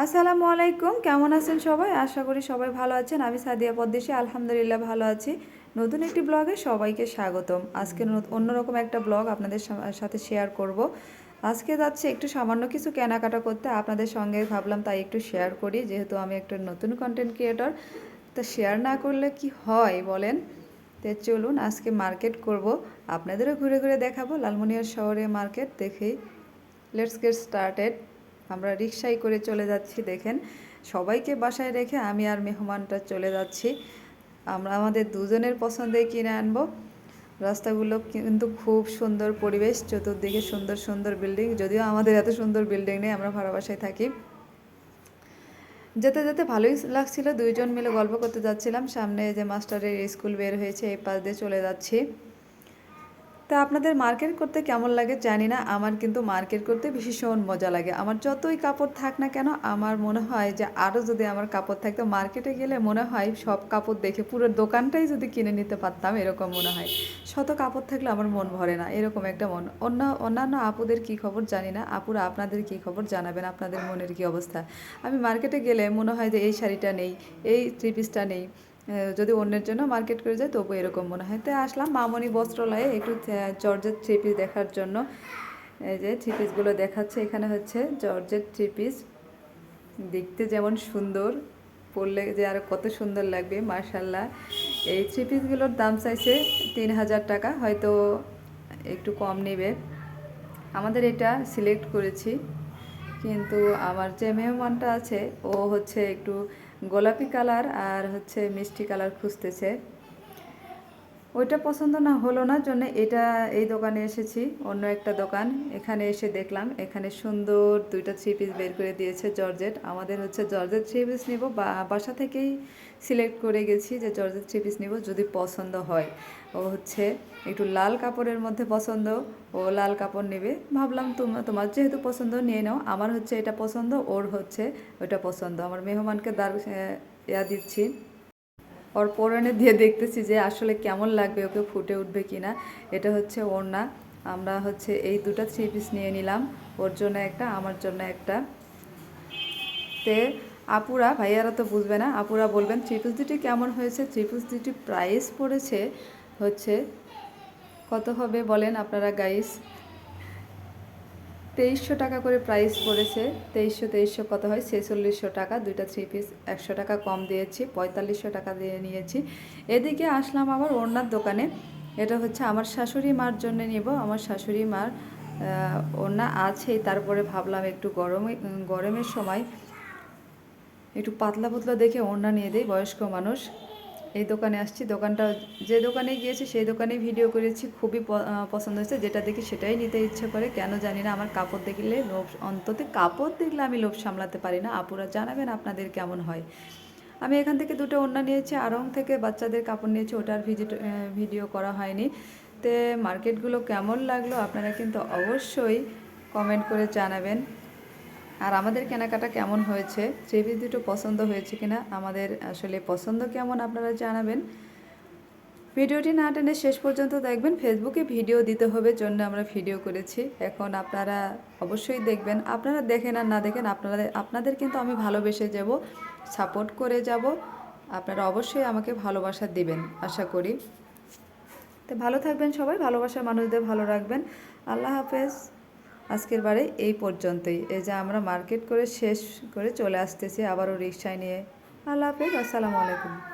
আসসালামু আলাইকুম, কেমন আছেন সবাই? আশা করি সবাই ভালো আছেন। আমি সাদিয়া পদ্দেশি, আলহামদুলিল্লাহ ভালো আছি। নতুন একটি ব্লগে সবাইকে স্বাগতম। আজকে অন্যরকম একটা ব্লগ আপনাদের সাথে শেয়ার করব। আজকে যাচ্ছে একটু সামান্য কিছু কেনাকাটা করতে। আপনাদের সঙ্গে ভাবলাম তাই একটু শেয়ার করি। যেহেতু আমি একটা নতুন কন্টেন্ট ক্রিয়েটর তা শেয়ার না করলে কি হয় বলেন? তো চলুন আজকে মার্কেট করব। আপনাদেরও ঘুরে ঘুরে দেখাবো। লালমনিয়ার শহরে মার্কেট দেখেই। লেটস গেট স্টার্টেড আমরা রিক্সায় করে চলে যাচ্ছি, দেখেন। সবাইকে বাসায় রেখে আমি আর মেহমানটা চলে যাচ্ছি। আমরা আমাদের দুজনের পছন্দে কিনে আনব। রাস্তাগুলো কিন্তু খুব সুন্দর পরিবেশ, চতুর্দিকে সুন্দর সুন্দর বিল্ডিং। যদিও আমাদের এত সুন্দর বিল্ডিং নেই, আমরা ভাড়া বাসায় থাকি। যেতে যেতে ভালোই লাগছিল, দুইজন মিলে গল্প করতে যাচ্ছিলাম। সামনে যে মাস্টারের স্কুল বের হয়েছে, এই পাশ দিয়ে চলে যাচ্ছি। তা আপনাদের মার্কেট করতে কেমন লাগে জানি না। আমার কিন্তু মার্কেট করতে ভীষণ মজা লাগে। আমার যতই কাপড় থাক না কেন, আমার মনে হয় যে আরও যদি আমার কাপড় থাকতো, মার্কেটে গেলে মনে হয় সব কাপড় দেখে পুরো দোকানটাই যদি কিনে নিতে পারতাম, এরকম মনে হয়। শত কাপড় থাকলে আমার মন ভরে না, এরকম একটা মন। অন্য, অন্যান্য আপুদের কি খবর জানি না। আপুরা আপনাদের কি খবর জানাবেন? আপনাদের মনের কি অবস্থা? আমি মার্কেটে গেলে মনে হয় যে এই শাড়িটা নেই, এই থ্রি পিসটা নেই। যদি অন্যের জন্য মার্কেট করে যায় তবু এরকম মনে হয়। তো আসলাম মামনি বস্ত্রালয়ে একটু জর্জের থ্রি পিস দেখার জন্য। এই যে থ্রি পিসগুলো দেখাচ্ছে, এখানে হচ্ছে জর্জের থ্রি পিস দেখতে যেমন সুন্দর, পরলে যে আর কত সুন্দর লাগবে মার্শাল্লাহ এই থ্রি পিসগুলোর দাম চাইছে তিন হাজার টাকা, হয়তো একটু কম নেবে। আমাদের এটা সিলেক্ট করেছি। কিন্তু আমার যে মেহমানটা আছে, ও হচ্ছে একটু গোলাপি কালার আর হচ্ছে মিষ্টি কালার খুঁজতেছে। ওইটা পছন্দ না, হলো না, জন্য এটা এই দোকানে এসেছি, অন্য একটা দোকান। এখানে এসে দেখলাম, এখানে সুন্দর দুইটা থ্রি পিস বের করে দিয়েছে জর্জেট। আমাদের হচ্ছে জর্জেট থ্রি পিস নিব, বা বাসা থেকেই সিলেক্ট করে গেছি যে জর্জেট থ্রি পিস নিব যদি পছন্দ হয়। ও হচ্ছে একটু লাল কাপড়ের মধ্যে পছন্দ, ও লাল কাপড় নেবে। ভাবলাম তোমার তোমার যেহেতু পছন্দ, নিয়ে নাও। আমার হচ্ছে এটা পছন্দ, ওর হচ্ছে ওইটা পছন্দ। আমার মেহমানকে দার ইয়া দিচ্ছি। ওর পরনে দিয়ে দেখতেছি যে আসলে কেমন লাগবে, ওকে ফুটে উঠবে কিনা। এটা হচ্ছে ওড়না। আমরা হচ্ছে এই দুটো থ্রি পিস নিয়ে নিলাম। ওর জন্য একটা, আমার জন্য একটা। তে আপুরা, ভাইয়ারা তো বুঝবে না, আপুরা বলবেন থ্রি পিস দুটি কেমন হয়েছে? থ্রি পিস দুটি প্রাইস পড়েছে, হচ্ছে কত হবে বলেন আপনারা গাইস তেইশশো টাকা করে প্রাইস পড়েছে তেইশশো তেইশশো কত হয়? ছেচল্লিশশো টাকা। দুইটা থ্রি পিস একশো টাকা কম দিয়েছি, পঁয়তাল্লিশশো টাকা দিয়ে নিয়েছি। এদিকে আসলাম আবার ওড়নার দোকানে। এটা হচ্ছে আমার শাশুড়ি মার জন্য নিব। আমার শাশুড়ি মার ওড়না আছেই। তারপরে ভাবলাম একটু গরমে, গরমের সময় একটু পাতলা পাতলা দেখে ওড়না নিয়ে দেয় বয়স্ক মানুষ। এই দোকানে আসছি। দোকানটা যে দোকানে গিয়েছি সেই দোকানেই ভিডিও করেছি। খুবই পছন্দ হয়েছে। যেটা দেখি সেটাই নিতে ইচ্ছে করে। কেন জানি না, আমার কাপড় দেখলে লোভ, অন্তত কাপড় দেখলে আমি লোভ সামলাতে পারি না। আপুরা জানাবেন আপনাদের কেমন হয়। আমি এখান থেকে দুটো ওড়না নিয়েছি। আরং থেকে বাচ্চাদের কাপড় নিয়েছি। ওটার ভিজিট ভিডিও করা হয়নি। তে, মার্কেটগুলো কেমন লাগল আপনারা কিন্তু অবশ্যই কমেন্ট করে জানাবেন। আর আমাদের কেনাকাটা কেমন হয়েছে? পিস দুটো পছন্দ হয়েছে কিনা? আমাদের আসলে পছন্দ কেমন আপনারা জানাবেন। ভিডিওটি না টেনে শেষ পর্যন্ত দেখবেন। ফেসবুকে ভিডিও দিতে হবে জন্য আমরা ভিডিও করেছি। এখন আপনারা অবশ্যই দেখবেন। আপনারা দেখেন আর না দেখেন, আপনারা আপনাদের কিন্তু আমি ভালোবেসে যাব, সাপোর্ট করে যাব। আপনারা অবশ্যই আমাকে ভালোবাসা দিবেন, আশা করি। তো ভালো থাকবেন সবাই, ভালোবাসার মানুষদের ভালো রাখবেন। আল্লাহ হাফেজ। আজকের বারে এই পর্যন্তই। এই যে আমরা মার্কেট করে শেষ করে চলে আসতেছি আবারও রিক্সায় নিয়ে। আল্লাহ হাফিজ, আসসালামু আলাইকুম।